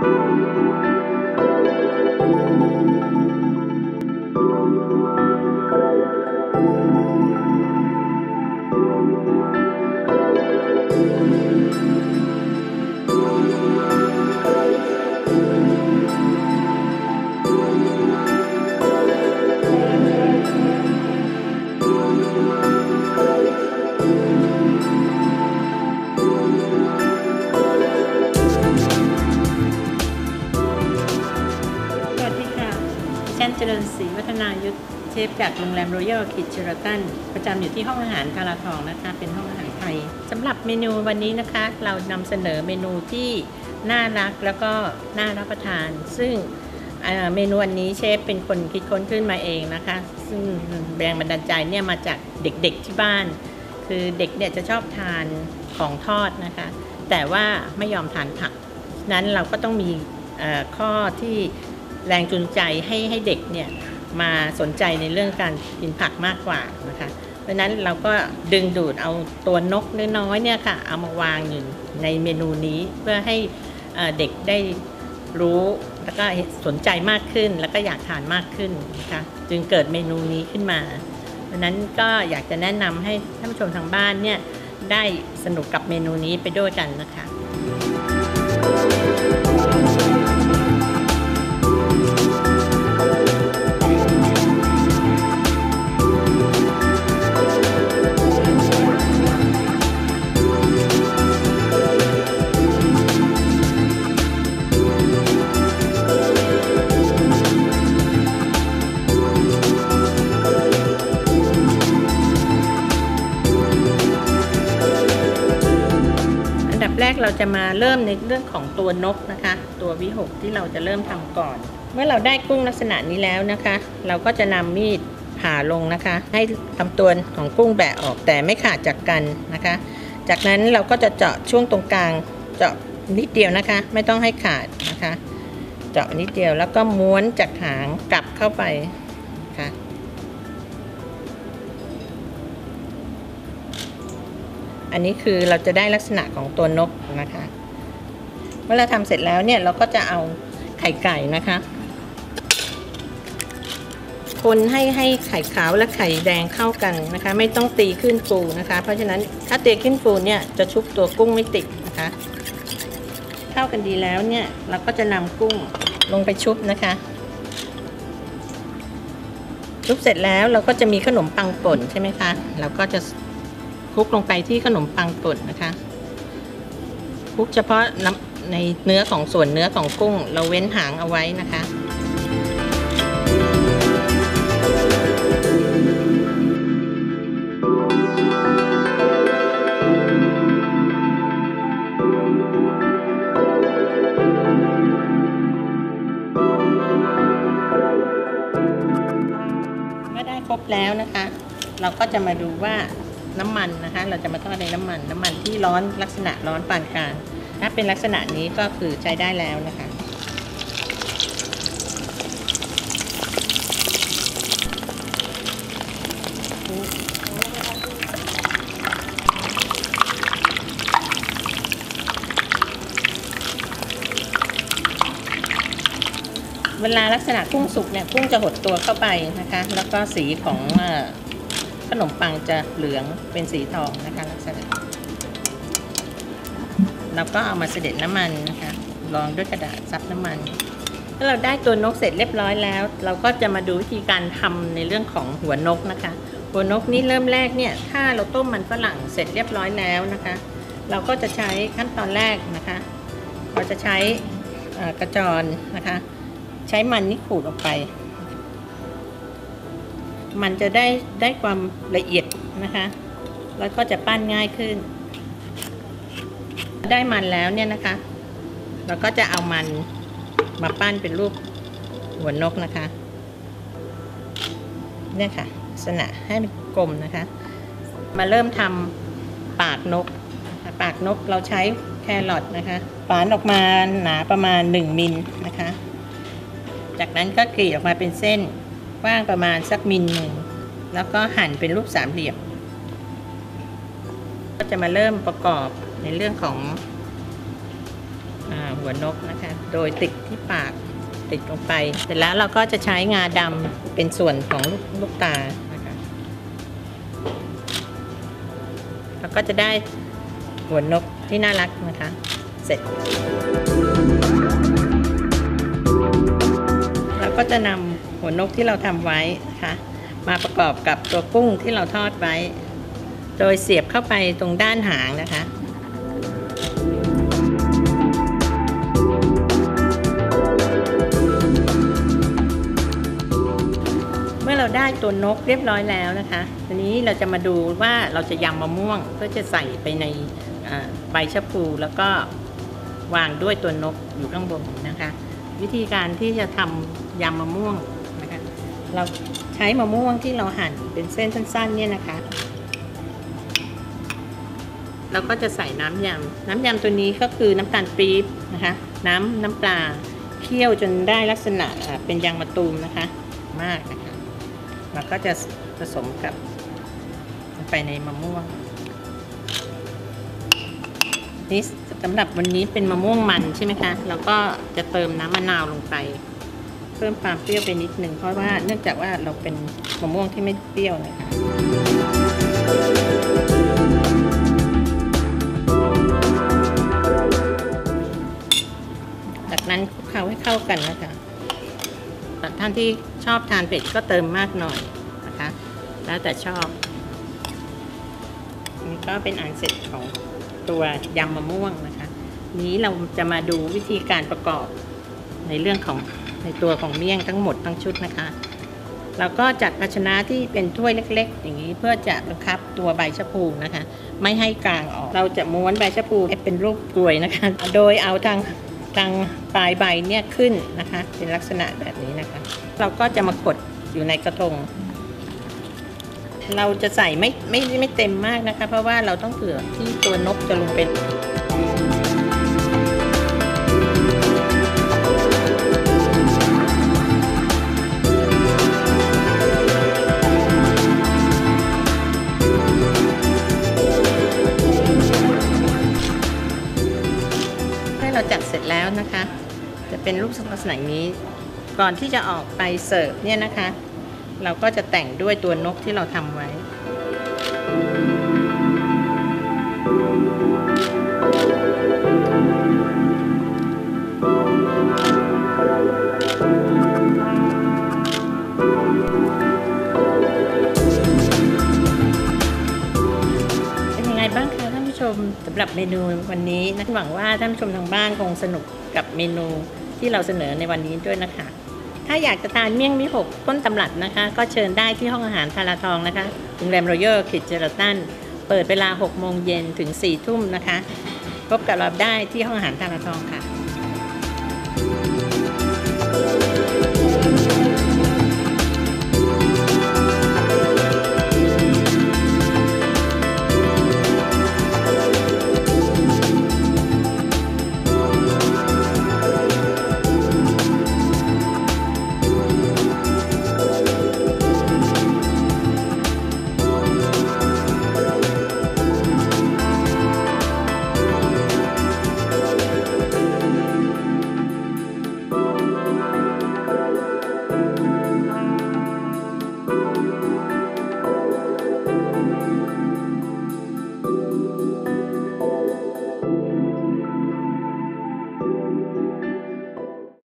ส ดิฉันเจริญศรีวัฒนายุทธเชฟจากโรงแรมรอยัลคิดเชอร์ตันประจำอยู่ที่ห้องอาหารกาลาทองนะคะ เป็นห้องอาหารไทยสำหรับเมนูวันนี้นะคะ เรานำเสนอเมนูที่น่ารักแล้วก็น่ารับประทาน ซึ่งเมนูวันนี้เชฟเป็นคนคิดค้นขึ้นมาเองนะคะ ซึ่งแรงบันดาลใจเนี่ยมาจากเด็กๆที่บ้าน คือเด็กเนี่ยจะชอบทานของทอดนะคะ แต่ว่าไม่ยอมทานผัก นั้นเราก็ต้องมีข้อที่ แรงจูงใจให้ให้เด็กเนี่ยมาสนใจในเรื่องการกินผักมากกว่านะคะ เพราะนั้นเราก็ดึงดูดเอาตัวนกน้อยๆเนี่ยค่ะเอามาวางอยู่ในเมนูนี้เพื่อให้เด็กได้รู้แล้วก็สนใจมากขึ้นแล้วก็อยากทานมากขึ้นนะคะจึงเกิดเมนูนี้ขึ้นมาเพราะฉะนั้นก็อยากจะแนะนำให้ท่านผู้ชมทางบ้านเนี่ยได้สนุกกับเมนูนี้ไปด้วยกันนะคะ เราจะมาเริ่มในเรื่องของตัวนกนะคะ ตัววิหกที่เราจะเริ่มทำก่อน เมื่อเราได้กุ้งลักษณะนี้แล้วนะคะ เราก็จะนำมีดผ่าลงนะคะ ให้ทำตัวของกุ้งแบะออกแต่ไม่ขาดจากกันนะคะ จากนั้นเราก็จะเจาะช่วงตรงกลางเจาะนิดเดียวนะคะ ไม่ต้องให้ขาดนะคะ เจาะนิดเดียวแล้วก็ม้วนจากหางกลับเข้าไป อันนี้คือเราจะได้ลักษณะของตัวนกนะคะเมื่อเราทำเสร็จแล้วเนี่ยเราก็จะเอาไข่ไก่นะคะ คนให้ให้ไข่ขาวและไข่แดงเข้ากันนะคะ ไม่ต้องตีขึ้นฟูนะคะ เพราะฉะนั้นถ้าตีขึ้นฟูเนี่ยจะชุบตัวกุ้งไม่ติดนะคะ เข้ากันดีแล้วเนี่ยเราก็จะนำกุ้งลงไปชุบนะคะชุบเสร็จแล้วเราก็จะมีขนมปังป่นใช่ไหมคะ เราก็จะ คลุกลงไปที่ขนมปังป่นนะคะคลุกเฉพาะน้ำในเนื้อของส่วนเนื้อของกุ้ง เราเว้นหางเอาไว้นะคะเมื่อได้ครบแล้วนะคะ เราก็จะมาดูว่า น้ำมันนะคะ เราจะมาทอดในน้ำมัน น้ำมันที่ร้อนลักษณะร้อนปานกลาง ถ้าเป็นลักษณะนี้ก็คือใช้ได้แล้วนะคะ เวลาลักษณะกุ้งสุกเนี่ยกุ้งจะหดตัวเข้าไปนะคะ แล้วก็สีของ ขนมปังจะเหลืองเป็นสีทองนะคะลักษณะเราก็เอามาเสด็จน้ำมันนะคะรองด้วยกระดาษซับน้ำมันถ้าเราได้ตัวนกเสร็จเรียบร้อยแล้ว เราก็จะมาดูวิธีการทำในเรื่องของหัวนกนะคะ หัวนกนี้เริ่มแรกเนี่ย ถ้าเราต้มมันฝรั่งเสร็จเรียบร้อยแล้วนะคะ เราก็จะใช้ขั้นตอนแรกนะคะ เราจะใช้กระจรนะคะ ใช้มันนี่ขูดออกไป มันจะได้ได้ความละเอียดนะคะ แล้วก็จะปั้นง่ายขึ้น ได้มันแล้วเนี่ยนะคะ เราก็จะเอามันมาปั้นเป็นรูปหัวนกนะคะ เนี่ยค่ะลักษณะให้มันกลมนะคะ มาเริ่มทำปากนก ปากนกเราใช้แครอทนะคะฝานออกมาหนาประมาณ 1มิลนะคะ จากนั้นก็กรีดออกมาเป็นเส้น กว้างประมาณสักมิลหนึ่ง แล้วก็หั่นเป็นรูปสามเหลี่ยม ก็จะมาเริ่มประกอบในเรื่องของอหัวนกนะคะ โดยติดที่ปากติดลงไป เสร็จแล้วเราก็จะใช้งาดำเป็นส่วนของลูกลกตานะคะแล้วก็จะได้หัวนกที่น่ารักนะคะ เสร็จเราก็จะนำ หัวนกที่เราทำไว้นะคะมาประกอบกับตัวกุ้งที่เราทอดไว้ โดยเสียบเข้าไปตรงด้านหางนะคะเมื่อเราได้ตัวนกเรียบร้อยแล้วนะคะทีนี้เราจะมาดูว่าเราจะยำมะม่วงเพื่อจะใส่ไปในใบชะพูแล้วก็วางด้วยตัวนกอยู่ข้างบนนะคะ วิธีการที่จะทำยำมะม่วง เราใช้มะม่วงที่เราหั่นเป็นเส้นสั้นๆ เนี่ยนะคะเราก็จะใส่น้ำยำ น้ำยำตัวนี้ก็คือน้ำตาลปี๊บนะคะ น้ำน้ำปลาเคี่ยวจนได้ลักษณะเป็นยางมะตูมนะคะ มากนะคะแล้วก็จะผสมกับไปในมะม่วงนี่สำหรับวันนี้เป็นมะม่วงมันใช่ไหมคะ แล้วก็จะเติมน้ำมะนาวลงไป พิ่มความเปรี้ยวไปนิดหนึ่งเพราะว่าเนื่องจากว่าเราเป็นมะม่วงที่ไม่เปรี้ยวนะคะจากนั้นคลุกเคล้าให้เข้ากันนะคะแต่ท่านที่ชอบทานเผ็ดก็เติมมากหน่อยนะคะ แล้วแต่ชอบนี่ก็เป็นอันเสร็จของตัวยำมะม่วงนะคะ นี้เราจะมาดูวิธีการประกอบในเรื่องของ ในตัวของเมี่ยงทั้งหมดทั้งชุดนะคะ เราก็จัดภาชนะที่เป็นถ้วยเล็ก ๆ อย่างนี้เพื่อจะบังคับตัวใบชะพูนะคะ ไม่ให้กลางออก เราจะม้วนใบชะพูเป็นรูปกลวยนะคะ โดยเอาทางทางปลายใบเนี่ยขึ้นนะคะ เป็นลักษณะแบบนี้นะคะ เราก็จะมากดอยู่ในกระทง เราจะใส่ไม่ไม่ไม่เต็มมากนะคะ เพราะว่าเราต้องเผื่อที่ตัวนกจะลงเป็น ป็นรูปลักษณะนี้ ก่อนที่จะออกไปเสิร์ฟเนี่ยนะคะ เราก็จะแต่งด้วยตัวนกที่เราทำไว้เป็นไงบ้างคะท่านผู้ชมสำหรับเมนูวันนี้นักหวังว่าท่านผู้ชมทางบ้านคงสนุกกับเมนู ที่เราเสนอในวันนี้ด้วยนะคะ ถ้าอยากจะทานเมี่ยงมิหกต้นตำรับนะคะ ก็เชิญได้ที่ห้องอาหารทาราทองนะคะโรงแรมรอยัลคิดเจอร์ตันเปิดเวลา 6 โมงเย็นถึง 4 ทุ่มนะคะ พบกับเราได้ที่ห้องอาหารทาราทองค่ะ